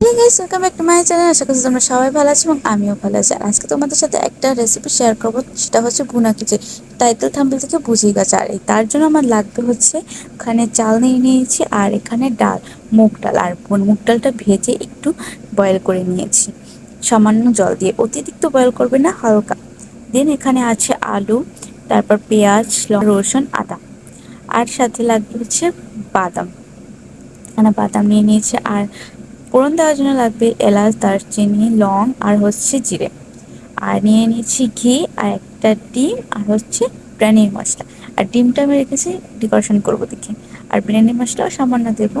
Welcome back to my channel আশা করছি তোমরা সবাই ভালো আছো এবং আমিও ভালো আছি। আজকে তোমাদের সাথে একটা রেসিপি শেয়ার করব, সেটা হচ্ছে ভুনা খিচুড়ি টাইটেল থাম্বেল থেকে বুঝিয়ে গেছে। আর তার জন্য আমার লাগবে হচ্ছে ওখানে চাল নিয়ে নিয়েছি আর এখানে ডাল, মুগ ডাল। আর মুগ ডালটা ভেজে একটু বয়েল করে নিয়েছি। সামান্য জল দিয়ে। অতিরিক্ত বয়েল করবে না, হালকা। দেন এখানে আছে আলু, তারপর পেঁয়াজ রসুন, আদা। আর সাথে লাগবে হচ্ছে বাদাম। এখানে বাদাম নিয়ে নিয়েছে। আর ফোড়ন দেওয়ার জন্য লাগবে এলাচ, দারচিনি, লং আর হচ্ছে জিরে। আর নিয়ে নিয়েছি ঘি আর একটা ডিম আর হচ্ছে বিরিয়ানি মশলা। আর ডিমটা আমি রেখেছি ডেকোরেশন করব দেখি। আর বিরিয়ানি মশলাও সামান্য দেব।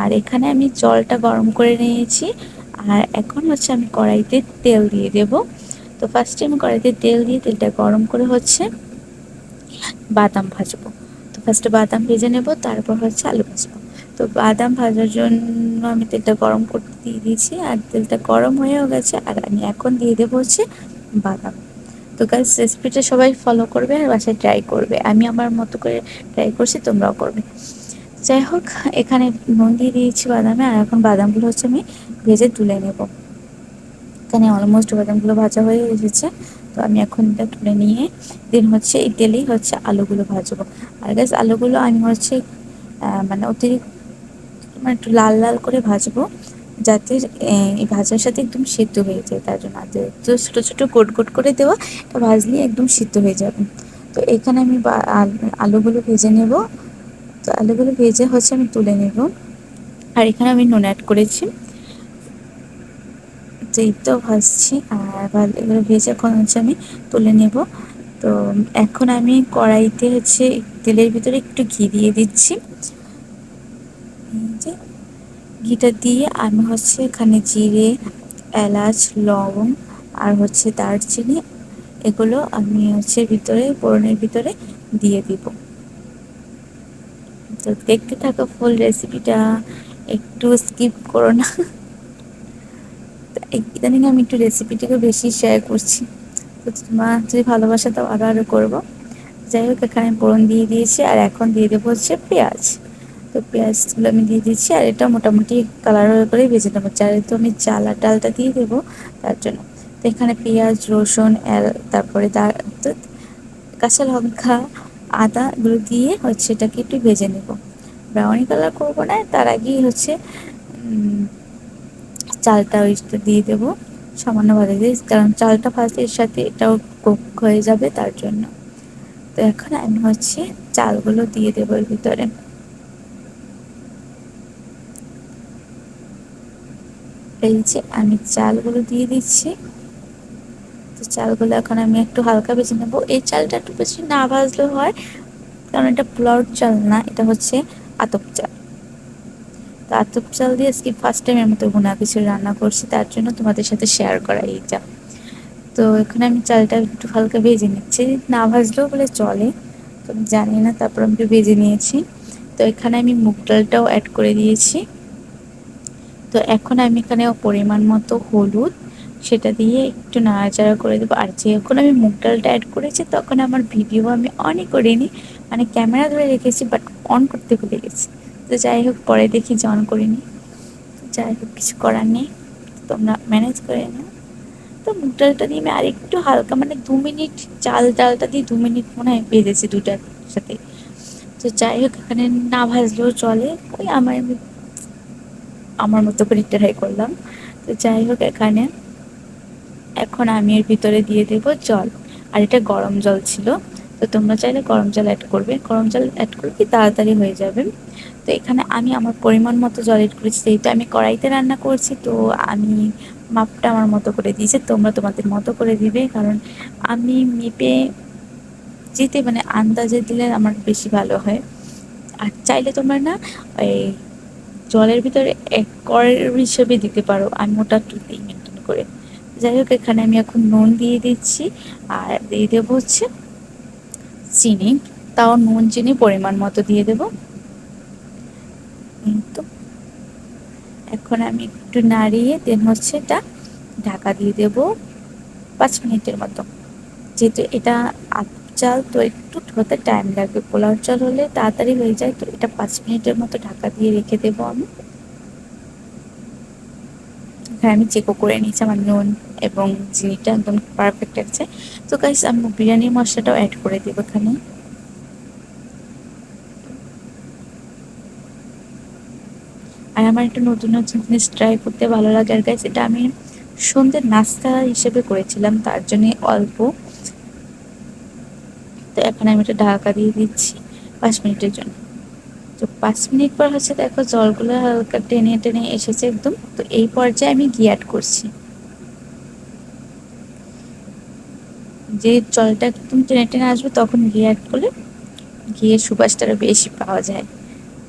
আর এখানে আমি জলটা গরম করে নিয়েছি। আর এখন হচ্ছে আমি কড়াইতে তেল দিয়ে দেব। তো ফার্স্টে আমি কড়াইতে তেল দিয়ে তেলটা গরম করে হচ্ছে বাদাম ভাজবো। তো ফার্স্টে বাদাম ভেজে নেব, তারপর হচ্ছে আলু ভাজবো। তো বাদাম ভাজার জন্য আমি তেলটা গরম করতে দিয়ে দিয়েছি, আর তেলটা গরম হয়েও গেছে, আর আমি এখন দিয়ে দেবো হচ্ছে বাদাম। তো গাইস রেসিপিটা সবাই ফলো করবে আর বাসায় ট্রাই করবে। আমি আমার মতো করে ট্রাই করছি, তোমরাও করবে। যাই হোক, এখানে নুন দিয়ে দিয়েছি বাদামে, আর এখন বাদামগুলো হচ্ছে আমি ভেজে তুলে নেব। এখানে অলমোস্ট বাদামগুলো ভাজা হয়ে এসেছে, তো আমি এখন এটা তুলে নিয়ে দিন হচ্ছে এই তেলেই হচ্ছে আলুগুলো ভাজবো। আর গাছ আলুগুলো আমি হচ্ছে মানে অতিরিক্ত মানে একটু লাল লাল করে ভাজবো, যাতে এই ভাজার সাথে একদম সিদ্ধ হয়ে যায়, তার জন্য। আর তো ছোটো ছোটো গোট গোট করে দেওয়া, এটা ভাজলে একদম সিদ্ধ হয়ে যাবে। তো এখানে আমি আলুগুলো ভেজে নেব। তো আলুগুলো ভেজে হচ্ছে আমি তুলে নেব। আর এখানে আমি নুন অ্যাড করেছি। তো এই তো ভাজছি, আর এগুলো ভেজে এখন হচ্ছে আমি তুলে নেব। তো এখন আমি কড়াইতে হচ্ছে তেলের ভিতরে একটু ঘি দিয়ে দিচ্ছি। ঘিটা দিয়ে আমি হচ্ছে এখানে জিরে, এলাচ লবং আর হচ্ছে দারচিনি এগুলো আমি হচ্ছে ভিতরে পোড়নের ভিতরে দিয়ে দিব। তো দেখতে থাকো ফুল রেসিপিটা, একটু স্কিপ করো না। ইদানিং আমি একটু রেসিপিটাকে বেশি শেয়ার করছি। তো তোমার যদি ভালোবাসা তো আরও আরও করব। যাই হোক, এখানে পোড়ন দিয়ে দিয়েছি আর এখন দিয়ে দেবো হচ্ছে পেঁয়াজ। তো পেঁয়াজগুলো আমি দিয়ে দিচ্ছি আর এটা মোটামুটি কালার করেই ভেজে নেব। চালে তো আমি চাল ডালটা দিয়ে দেবো, তার জন্য। তো এখানে পেঁয়াজ, রসুন তারপরে কাঁচা লঙ্কা, আদা এগুলো দিয়ে হচ্ছে এটাকে একটু ভেজে নেব। ব্রাউনি কালার করব না, তার আগেই হচ্ছে চালটা ওইটা দিয়ে দেবো সামান্য ভাজা দিয়ে, কারণ চালটা ভাজলে এর সাথে এটাও কুক হয়ে যাবে তার জন্য। তো এখন আমি হচ্ছে চালগুলো দিয়ে দেবো এর ভিতরে। এই যে আমি চালগুলো দিয়ে দিচ্ছি। তো চালগুলো এখন আমি একটু হালকা ভেজে নেব। এই চালটা একটু বেশি না ভাজলেও হয়, কারণ এটা পোলাওর চাল না, এটা হচ্ছে আতপ চাল। তো আতপ চাল দিয়ে আজকে ফার্স্ট টাইম এর মতো গুনা কিছু রান্না করছি, তার জন্য তোমাদের সাথে শেয়ার করা এইটা। তো এখানে আমি চালটা একটু হালকা ভেজে নিচ্ছি। না ভাজলেও বলে চলে, তো আমি জানি না, তারপর আমি একটু ভেজে নিয়েছি। তো এখানে আমি মুগ ডালটাও অ্যাড করে দিয়েছি। তো এখন আমি এখানে পরিমাণ মতো হলুদ, সেটা দিয়ে একটু নাড়াচাড়া করে দেবো। আর যখন আমি মুগ ডালটা অ্যাড করেছি, তখন আমার ভিডিও আমি অনই করিনি। মানে ক্যামেরা ধরে রেখেছি বাট অন করতে ভুলে গেছি। তো যাই হোক, পরে দেখি যে অন করিনি। যাই হোক, কিছু করার নেই। তোমরা ম্যানেজ করে নাও। তো মুগ ডালটা দিয়ে আমি আরেকটু হালকা মানে দু মিনিট চাল ডালটা দিয়ে দু মিনিট মনে হয় ভেজেছি দুটার সাথে। তো যাই হোক, এখানে না ভাজলেও চলে। ওই আমার আমার মতো করে ট্রাই করলাম। তো যাই হোক এখানে। এখন আমি এর ভিতরে দিয়ে দেব জল। আর এটা গরম জল ছিল। তো তোমরা চাইলে গরম জল অ্যাড করবে। গরম জল অ্যাড করলে কি তাড়াতাড়ি হয়ে যাবে। তো এখানে আমি আমার পরিমাণ মতো জল অ্যাড করেছি। যেহেতু আমি কড়াইতে রান্না করছি, তো আমি মাপটা আমার মতো করে দিয়েছি। তোমরা তোমাদের মতো করে দিবে। কারণ আমি মেপে যেতে মানে আন্দাজে দিলে আমার বেশি ভালো হয়। আর চাইলে তোমরা না ওই জলের ভিতরে এক করের হিসেবে দিতে পারো আমি ওটা দিই মেনটেন করে। যাই হোক, এখানে আমি এখন নুন দিয়ে দিচ্ছি, আর দিয়ে দেবো হচ্ছে চিনি। তাও নুন, চিনি পরিমাণ মতো দিয়ে দেব। তো। এখন আমি একটু নাড়িয়ে দেন হচ্ছে এটা ঢাকা দিয়ে দেব পাঁচ মিনিটের মতো। যেহেতু এটা চাল, তো একটু হতে টাইম লাগবে। পোলাও চাল হলে তাড়াতাড়ি হয়ে যায়, তো এটা পাঁচ মিনিটের মতো ঢাকা দিয়ে রেখে দেবো আমি। হ্যাঁ আমি চেকও করে নিয়েছি আমার নুন এবং চিনিটা একদম পারফেক্ট আছে। তো গাইস আমি বিরিয়ানির মশলাটাও অ্যাড করে দেবো এখানে। আর আমার একটা নতুন নতুন জিনিস ট্রাই করতে ভালো লাগে আর গাইস এটা আমি সন্ধ্যের নাস্তা হিসেবে করেছিলাম, তার জন্যে অল্প। এখন আমি এটা ঢাকা দিয়ে দিচ্ছি পাঁচ মিনিটের জন্য। তো পাঁচ মিনিট পর হচ্ছে দেখো জলগুলো হালকা টেনে টেনে এসেছে একদম। তো এই পর্যায়ে আমি ঘি অ্যাড করছি। যে জলটা একদম টেনে টেনে আসবে তখন ঘি অ্যাড করলে ঘিয়ের সুবাসটা আরও বেশি পাওয়া যায়।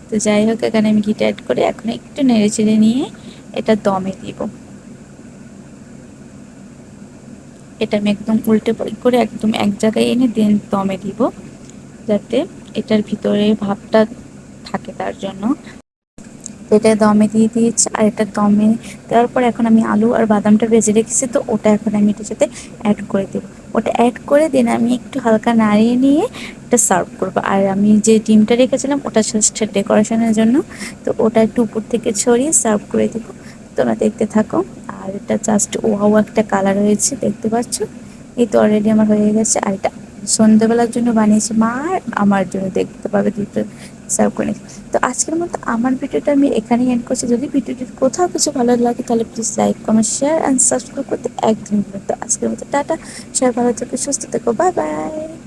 তো যাই হোক, এখানে আমি ঘিটা অ্যাড করে এখন একটু নেড়ে চেড়ে নিয়ে এটা দমে দিব। এটা আমি একদম উল্টে করে একদম এক জায়গায় এনে দেন দমে দিব, যাতে এটার ভিতরে ভাবটা থাকে তার জন্য। এটা দমে দিয়ে দিয়েছি, আর এটা দমে দেওয়ার পর এখন আমি আলু আর বাদামটা ভেজে রেখেছি, তো ওটা এখন আমি এটার সাথে অ্যাড করে দেবো। ওটা অ্যাড করে দেন আমি একটু হালকা নাড়িয়ে নিয়ে এটা সার্ভ করব। আর আমি যে ডিমটা রেখেছিলাম, ওটা জাস্ট ডেকোরেশনের জন্য, তো ওটা একটু উপর থেকে ছড়িয়ে সার্ভ করে দেবো। তোমরা দেখতে থাকো। আর এটা জাস্ট ওয়াও একটা কালার হয়েছে দেখতে পাচ্ছ? এই তো অলরেডি আমার হয়ে গেছে। আর এটা সন্ধ্যেবেলার জন্য বানিয়েছি মা, আর আমার জন্য দেখতে পাবে দুটো সার্ভ করে তো আজকের মতো আমার ভিডিওটা আমি এখানেই এন্ড করছি। যদি ভিডিওটি কোথাও কিছু ভালো লাগে, তাহলে please like comment share and subscribe করতে একদম তো আজকের মতো টাটা। সবাই ভালো থেকো, সুস্থ থেকো। Bye bye